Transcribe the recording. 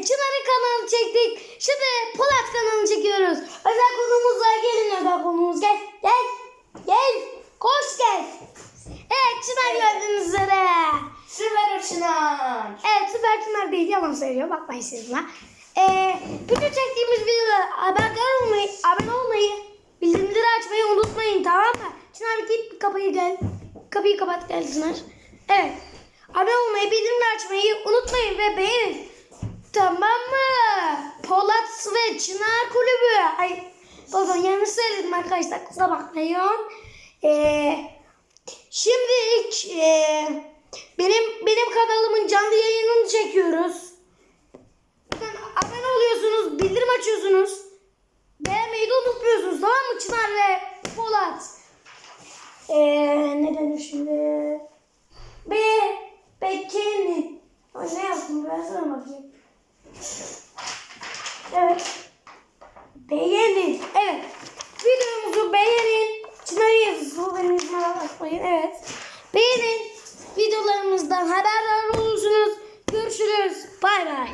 Evet Çınar'ın kanalını çektik. Şimdi Polat kanalını çekiyoruz. Özel konumuz var. Gelin özel konumuz. Gel. Gel. Gel. Koş gel. Evet Çınar gördüğünüz üzere. Süper Çınar. Evet Süper Çınar değil yalan söylüyor. Bakmayın siz buna. Ee, bütün çektiğimiz videolara haberdar olmayı, abone olmayı, bildirimleri açmayı unutmayın tamam mı? Çınar bir git kapıyı gel. Kapıyı kapat gel Çınar. Evet. Abone olmayı, bildirimleri açmayı unutmayın ve beğenin. Tamam mı? Polat ve Çınar Kulübü. Ay pardon yanlış söyledim arkadaşlar kusura bakmayın. Ee, şimdi ilk ee, benim benim kanalımın canlı yayınını çekiyoruz. Abone oluyorsunuz, bildirim açıyorsunuz. Beğenmeyi de unutmuyorsunuz tamam mı Çınar ve Polat? Ee, ne denir şimdi? Be, bekeni. Ne yaptım ben sana bakayım. Evet. Beğenin. Evet. Videomuzu beğenin. Çınar'ın yazısı benim bakmayın. Evet. Beğenin. Videolarımızdan haberdar olursunuz. Görüşürüz. Bay bay.